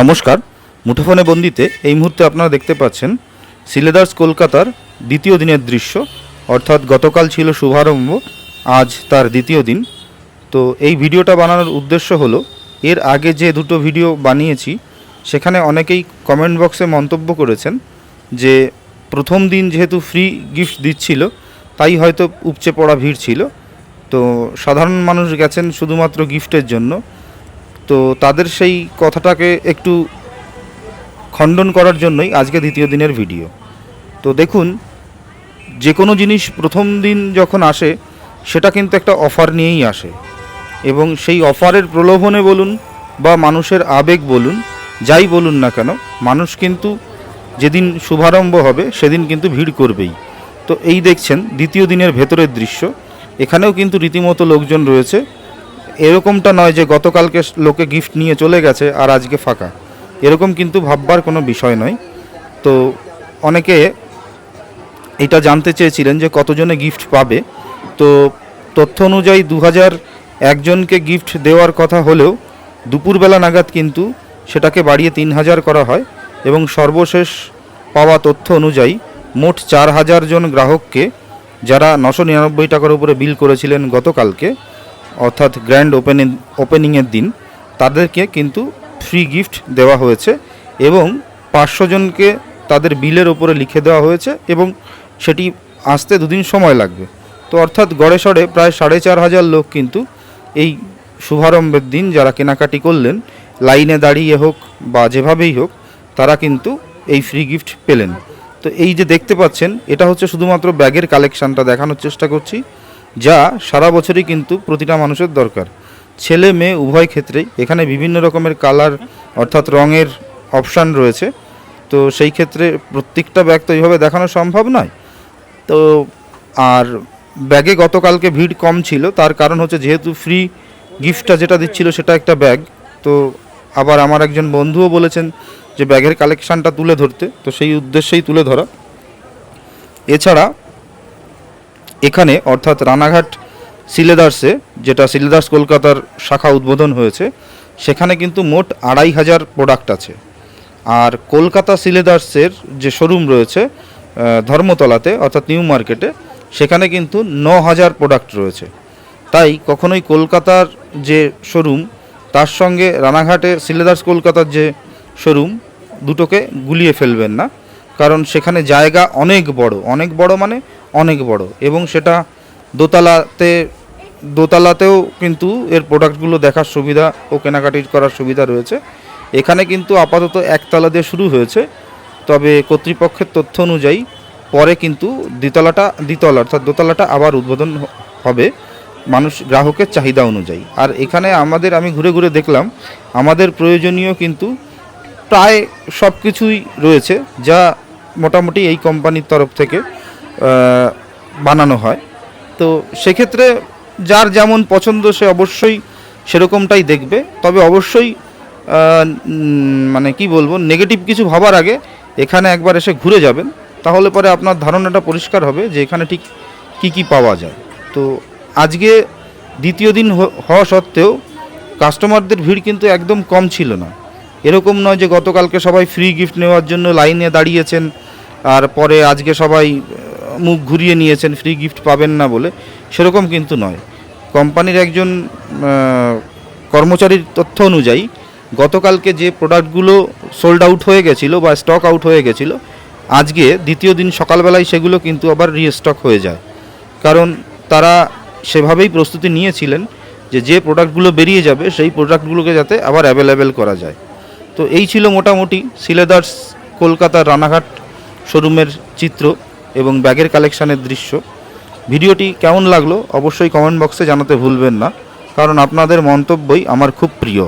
নমস্কার। মুঠোফোনে বন্দিতে এই মুহূর্তে আপনারা দেখতে পাচ্ছেন সিলেদার্স কলকাতার দ্বিতীয় দিনের দৃশ্য। অর্থাৎ গতকাল ছিল শুভারম্ভ, আজ তার দ্বিতীয় দিন। তো এই ভিডিওটা বানানোর উদ্দেশ্য হলো, এর আগে যে দুটো ভিডিও বানিয়েছি, সেখানে অনেকেই কমেন্ট বক্সে মন্তব্য করেছেন যে প্রথম দিন যেহেতু ফ্রি গিফট দিচ্ছিল, তাই হয়তো উপচে পড়া ভিড় ছিল। তো সাধারণ মানুষ গেছেন শুধুমাত্র গিফটের জন্য। তো তাদের সেই কথাটাকে একটু খণ্ডন করার জন্যই আজকে দ্বিতীয় দিনের ভিডিও। তো দেখুন, যে কোনো জিনিস প্রথম দিন যখন আসে, সেটা কিন্তু একটা অফার নিয়েই আসে। এবং সেই অফারের প্রলোভনে বলুন বা মানুষের আবেগ বলুন, যাই বলুন না কেন, মানুষ কিন্তু যেদিন শুভারম্ভ হবে, সেদিন কিন্তু ভিড় করবেই। তো এই দেখছেন, দ্বিতীয় দিনের ভেতরের দৃশ্য। এখানেও কিন্তু রীতিমতো লোকজন রয়েছে। এরকমটা নয় যে গতকালকে লোকে গিফট নিয়ে চলে গেছে আর আজকে ফাঁকা। এরকম কিন্তু ভাববার কোনো বিষয় নয়। তো অনেকে এটা জানতে চেয়েছিলেন যে কতজনে গিফট পাবে। তো তথ্য অনুযায়ী দু হাজার একজনকে গিফট দেওয়ার কথা হলেও দুপুরবেলা নাগাদ কিন্তু সেটাকে বাড়িয়ে তিন হাজার করা হয় এবং সর্বশেষ পাওয়া তথ্য অনুযায়ী মোট চার হাজার জন গ্রাহককে যারা নশো নিরানব্বই টাকার উপরে বিল করেছিলেন গতকালকে অর্থাৎ গ্র্যান্ড ওপেনিং ওপেনিংয়ের দিন, তাদেরকে কিন্তু ফ্রি গিফট দেওয়া হয়েছে এবং পাঁচশো জনকে তাদের বিলের ওপরে লিখে দেওয়া হয়েছে এবং সেটি আসতে দুদিন সময় লাগবে। তো অর্থাৎ গড়ে সড়ে প্রায় সাড়ে চার হাজার লোক কিন্তু এই শুভারম্ভের দিন যারা কেনাকাটি করলেন, লাইনে দাঁড়িয়ে হোক বা যেভাবেই হোক, তারা কিন্তু এই ফ্রি গিফট পেলেন। তো এই যে দেখতে পাচ্ছেন, এটা হচ্ছে শুধুমাত্র ব্যাগের কালেকশানটা দেখানোর চেষ্টা করছি। যা সারা বছরই কিন্তু প্রতিটা মানুষের দরকার। ছেলে, মেয়ে, উভয় ক্ষেত্রেই এখানে বিভিন্ন রকমের কালার অর্থাৎ রঙের অপশান রয়েছে। তো সেই ক্ষেত্রে প্রত্যেকটা ব্যাগ তো এইভাবে দেখানো সম্ভব নয়। তো আর ব্যাগে গতকালকে ভিড় কম ছিল, তার কারণ হচ্ছে যেহেতু ফ্রি গিফটটা যেটা দিচ্ছিল সেটা একটা ব্যাগ। তো আবার আমার একজন বন্ধুও বলেছেন যে ব্যাগের কালেকশানটা তুলে ধরতে, তো সেই উদ্দেশ্যেই তুলে ধরা। এছাড়া এখানে অর্থাৎ রানাঘাট সিলেদার্সে, যেটা সিলেদার্স কলকাতার শাখা উদ্বোধন হয়েছে, সেখানে কিন্তু মোট আড়াই হাজার প্রোডাক্ট আছে। আর কলকাতা সিলেদার্সের যে শোরুম রয়েছে ধর্মতলাতে, অর্থাৎ নিউ মার্কেটে, সেখানে কিন্তু ন হাজার প্রোডাক্ট রয়েছে। তাই কখনোই কলকাতার যে শোরুম তার সঙ্গে রানাঘাটে সিলেদার্স কলকাতার যে শোরুম দুটোকে গুলিয়ে ফেলবেন না। কারণ সেখানে জায়গা অনেক বড়। অনেক বড় মানে অনেক বড়। এবং সেটা দোতলাতে, দোতলাতেও কিন্তু এর প্রোডাক্টগুলো দেখার সুবিধা ও কেনাকাটি করার সুবিধা রয়েছে। এখানে কিন্তু আপাতত একতলা দিয়ে শুরু হয়েছে। তবে কর্তৃপক্ষের তথ্য অনুযায়ী পরে কিন্তু দ্বিতলাটা, দ্বিতলা অর্থাৎ দোতলাটা আবার উদ্বোধন হবে মানুষ, গ্রাহকের চাহিদা অনুযায়ী। আর এখানে আমাদের আমি ঘুরে ঘুরে দেখলাম, আমাদের প্রয়োজনীয় কিন্তু প্রায় সব কিছুই রয়েছে, যা মোটামুটি এই কোম্পানির তরফ থেকে বানানো হয়। তো সেক্ষেত্রে যার যেমন পছন্দ সে অবশ্যই সেরকমটাই দেখবে। তবে অবশ্যই মানে কি বলব নেগেটিভ কিছু ভাবার আগে এখানে একবার এসে ঘুরে যাবেন। তাহলে পরে আপনার ধারণাটা পরিষ্কার হবে যে এখানে ঠিক কি কি পাওয়া যায়। তো আজকে দ্বিতীয় দিন হওয়া সত্ত্বেও কাস্টমারদের ভিড় কিন্তু একদম কম ছিল না। এরকম নয় যে গতকালকে সবাই ফ্রি গিফট নেওয়ার জন্য লাইনে দাঁড়িয়েছেন, আর পরে আজকে সবাই মুখ ঘুরিয়ে নিয়েছেন ফ্রি গিফট পাবেন না বলে, সেরকম কিন্তু নয়। কোম্পানির একজন কর্মচারীর তথ্য অনুযায়ী, গতকালকে যে প্রোডাক্টগুলো সোল্ড আউট হয়ে গেছিল বা স্টক আউট হয়ে গেছিল, আজকে দ্বিতীয় দিন সকালবেলায় সেগুলো কিন্তু আবার রিস্টক হয়ে যায়। কারণ তারা সেভাবেই প্রস্তুতি নিয়েছিলেন যে যে প্রোডাক্টগুলো বেরিয়ে যাবে, সেই প্রোডাক্টগুলোকে যাতে আবার অ্যাভেলেবেল করা যায়। তো এই ছিল মোটামুটি সিলেদার্স কলকাতার রানাঘাট শোরুমের চিত্র। এবং ব্যাগের কালেকশানের দৃশ্য। ভিডিওটি কেমন লাগল অবশ্যই কমেন্ট বক্সে জানাতে ভুলবেন না, কারণ আপনাদের মন্তব্যই আমার খুব প্রিয়।